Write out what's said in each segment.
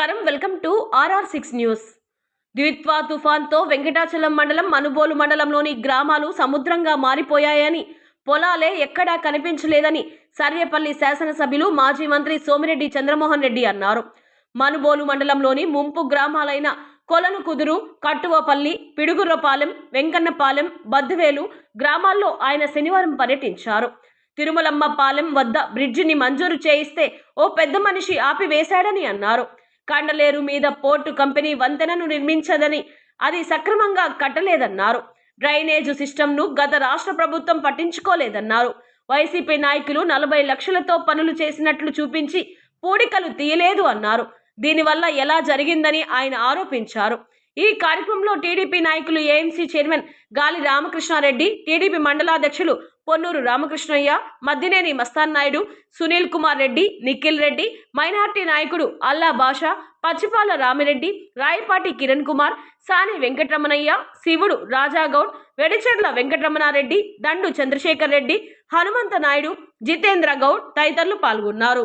నమస్కారం. Welcome to R R six news. Ditwah తుఫాన్తో Venkatachalam మండలం మనుబోలు మండలంలోని గ్రామాలు సముద్రంగా మారిపోయాయని పొలాలే ఎక్కడా కనిపించలేదని సర్వేపల్లి శాసనసభ్యులు మాజీ మంత్రి సోమిరెడ్డి చంద్రమోహన్ రెడ్డి అన్నారు. మనుబోలు మండలంలోని ముంపు గ్రామాలైన కొలను కుదురు కట్టువపల్లి పిడుగుర్రపాలెం వెంకన్నపాలెం బద్దువేలు గ్రామాల్లో ఆయన శనివారం పర్యటించారు. తిరుమలమ్మపాలెం వద్ద బ్రిడ్జిని మంజూరు చేయిస్తే ఓ పెద్ద మనిషి ఆపివేశాడని అన్నారు. కండలేరు మీద పోర్టు కంపెనీ వంతెనను నిర్మించదని అది సక్రమంగా కట్టలేదన్నారు. డ్రైనేజ్ సిస్టమ్ను గత రాష్ట్ర ప్రభుత్వం పట్టించుకోలేదన్నారు. వైసీపీ నాయకులు నలభై లక్షలతో పనులు చేసినట్లు చూపించి పూడికలు తీయలేదు అన్నారు. దీనివల్ల ఎలా జరిగిందని ఆయన ఆరోపించారు. ఈ కార్యక్రమంలో టీడీపీ నాయకులు ఏఎంసీ చైర్మన్ గాలి రామకృష్ణారెడ్డి టీడీపీ మండలాధ్యక్షులు పొన్నూరు రామకృష్ణయ్య మద్దినేని మస్తాన్ నాయుడు సునీల్ కుమార్ రెడ్డి నిఖిల్ రెడ్డి మైనార్టీ నాయకుడు అల్లా బాషా పచ్చిపాల రామిరెడ్డి రాయపాటి కిరణ్ కుమార్ సాని వెంకటరమణయ్య శివుడు రాజాగౌడ్ వెడిచెర్ల వెంకటరమణారెడ్డి దండు చంద్రశేఖర్ రెడ్డి హనుమంత నాయుడు జితేంద్ర గౌడ్ తదితరులు పాల్గొన్నారు.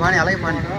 பானி அழகு பானி.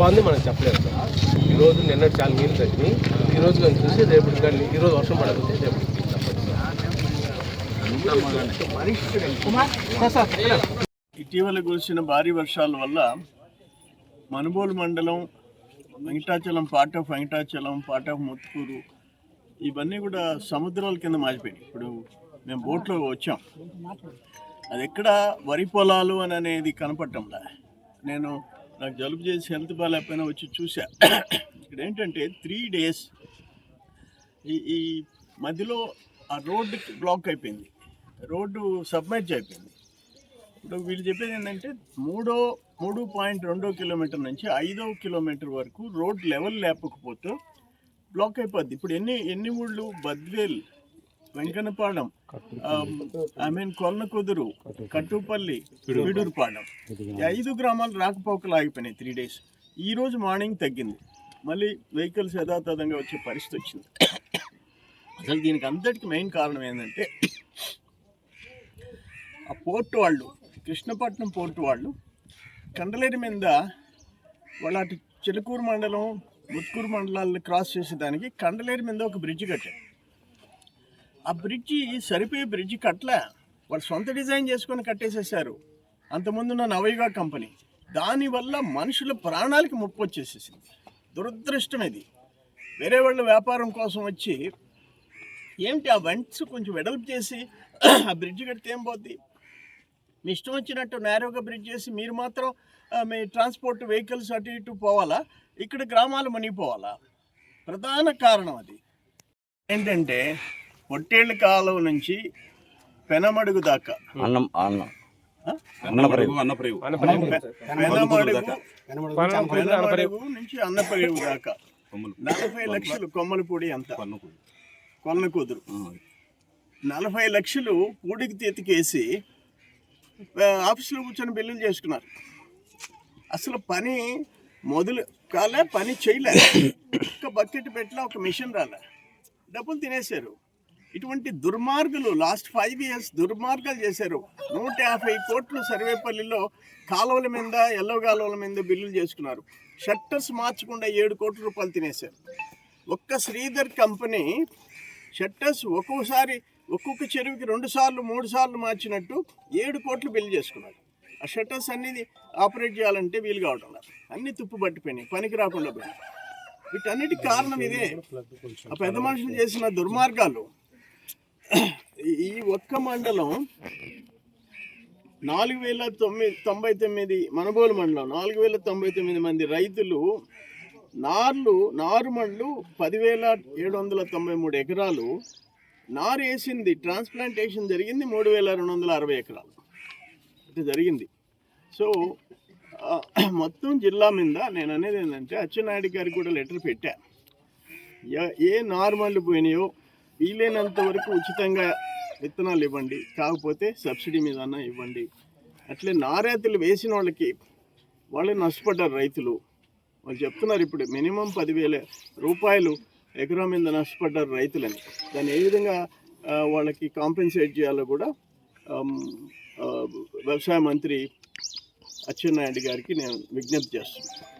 బాగుంది మనం చెప్పలేదు సార్. ఈరోజు నిన్న చాలా నీళ్ళు తగ్గినాయి ఈరోజు కానీ చూసి రేపు కానీ ఈరోజు వర్షం పడకపోతే రేపు ఇటీవల కురిసిన భారీ వర్షాల వల్ల మనుబోలు మండలం Venkatachalam part of Venkatachalam part of Muthukur ఇవన్నీ కూడా సముద్రాల కింద మారిపోయినాయి. ఇప్పుడు మేము బోట్లో వచ్చాం. అది ఎక్కడ వరి పొలాలు అని అనేది కనపడటంలా. నేను నాకు జలుబు చేసి హెల్త్ బాగాలేకపోయినా వచ్చి చూసా. ఇక్కడ ఏంటంటే త్రీ డేస్ ఈ ఈ మధ్యలో ఆ రోడ్డు బ్లాక్ అయిపోయింది. రోడ్డు సబ్మెర్జ్ అయిపోయింది. ఇప్పుడు వీళ్ళు చెప్పేది ఏంటంటే మూడో మూడు పాయింట్ రెండో కిలోమీటర్ నుంచి ఐదో కిలోమీటర్ వరకు రోడ్ లెవెల్ లేపకపోతే బ్లాక్ అయిపోద్ది. ఇప్పుడు ఎన్ని ఎన్ని ఊళ్ళు? బద్వేల్ వెంకన్నపాలెం ఐ మీన్ కొన్న కుదురు కట్టుపల్లి పిడూరుపాలెం ఈ ఐదు గ్రామాలు రాకపోకలు ఆగిపోయినాయి త్రీ డేస్ ఈ రోజు మార్నింగ్ తగ్గింది. మళ్ళీ వెహికల్స్ యథాతథంగా వచ్చే పరిస్థితి వచ్చింది. అసలు దీనికి అంతటికి మెయిన్ కారణం ఏంటంటే ఆ పోర్ట్ వాళ్ళు కృష్ణపట్నం పోర్టు వాళ్ళు కండలేరు మీద వాళ్ళ అటు చిలుకూరు మండలం ముత్కూరు మండలాలను క్రాస్ చేసేదానికి కండలేరు మీద ఒక బ్రిడ్జ్ కట్టారు. ఆ బ్రిడ్జి సరిపోయే బ్రిడ్జి కట్టలే. వాళ్ళు సొంత డిజైన్ చేసుకొని కట్టేసేసారు అంతకుముందున్న నవయుగ కంపెనీ. దానివల్ల మనుషుల ప్రాణాలకి ముప్పు వచ్చేసేసింది. దురదృష్టం ఇది. వేరే వాళ్ళ వ్యాపారం కోసం వచ్చి ఏమిటి ఆ వెంట్స్ కొంచెం వెడల్పు చేసి ఆ బ్రిడ్జ్ కడితే ఏం పోద్ది? మీ ఇష్టం వచ్చినట్టు నేరోగా బ్రిడ్జ్ చేసి మీరు మాత్రం మీ ట్రాన్స్పోర్ట్ వెహికల్స్ అటు ఇటు పోవాలా? ఇక్కడ గ్రామాలు మునిగిపోవాలా? ప్రధాన కారణం అది. ఏంటంటే పొట్టేళ్ళ కాలువ నుంచి పెనమడుగు దాకా. అన్నం అన్నం. పెనమడుగు నుంచి అన్నపరేవు దాకా. నలభై లక్షలు కొమ్మలపూడి అంత కొన్న కూతురు. నలభై లక్షలు పూడికి తీతికేసి ఆఫీసులో కూర్చొని బిల్లులు చేసుకున్నారు. అసలు పని మొదలు కాలే పని చేయలే. ఒక్క బకెట్ పెట్టలే ఒక మిషన్ రాలే. డబ్బులు తినేశారు. ఇటువంటి దుర్మార్గులు లాస్ట్ ఫైవ్ ఇయర్స్ దుర్మార్గాలు చేశారు. నూట యాభై కోట్లు సర్వేపల్లిలో కాలువల మీద ఎల్లో కాలువల మీద బిల్లులు చేసుకున్నారు. షట్టర్స్ మార్చకుండా ఏడు కోట్ల రూపాయలు తినేశారు. ఒక్క శ్రీధర్ కంపెనీ షట్టర్స్ ఒక్కొక్కసారి ఒక్కొక్క చెరువుకి రెండు సార్లు మూడు సార్లు మార్చినట్టు ఏడు కోట్లు బిల్లు చేసుకున్నారు. ఆ షట్టర్స్ అనేది ఆపరేట్ చేయాలంటే వీలు కావటం అన్ని తుప్పు పట్టిపోయినాయి పనికి రాకుండా పోయినాయి. వీటన్నిటి కారణం ఇదే. ఆ పెద్ద మనుషులు చేసిన దుర్మార్గాలు. ఈ ఒక్క మండలం నాలుగు వేల తొమ్మిది తొంభై తొమ్మిది మనబోలు మండలం. నాలుగు వేల తొంభై తొమ్మిది మంది రైతులు నార్లు నారుమళ్ళు పదివేల ఏడు వందల తొంభై మూడు ఎకరాలు. నారు వేసింది ట్రాన్స్ప్లాంటేషన్ జరిగింది మూడు వేల రెండు వందల అరవై ఎకరాలు. అంటే జరిగింది. సో మొత్తం జిల్లా మీద నేను అనేది ఏంటంటే అచ్చెన్నాయుడు గారికి కూడా లెటర్ పెట్టా. ఏ- ఏ నార్మల్ పోయినాయో వీలైనంత వరకు ఉచితంగా విత్తనాలు ఇవ్వండి. కాకపోతే సబ్సిడీ మీద ఇవ్వండి. అట్లే నారేతలు వేసిన వాళ్ళకి వాళ్ళు నష్టపడ్డారు రైతులు. వాళ్ళు చెప్తున్నారు ఇప్పుడు మినిమం పదివేల రూపాయలు ఎకరా మీద నష్టపడ్డారు రైతులని. దాన్ని ఏ విధంగా వాళ్ళకి కాంపెన్సేట్ చేయాలో కూడా వ్యవసాయ మంత్రి అచ్చెన్నాయుడు గారికి నేను విజ్ఞప్తి చేస్తున్నాను.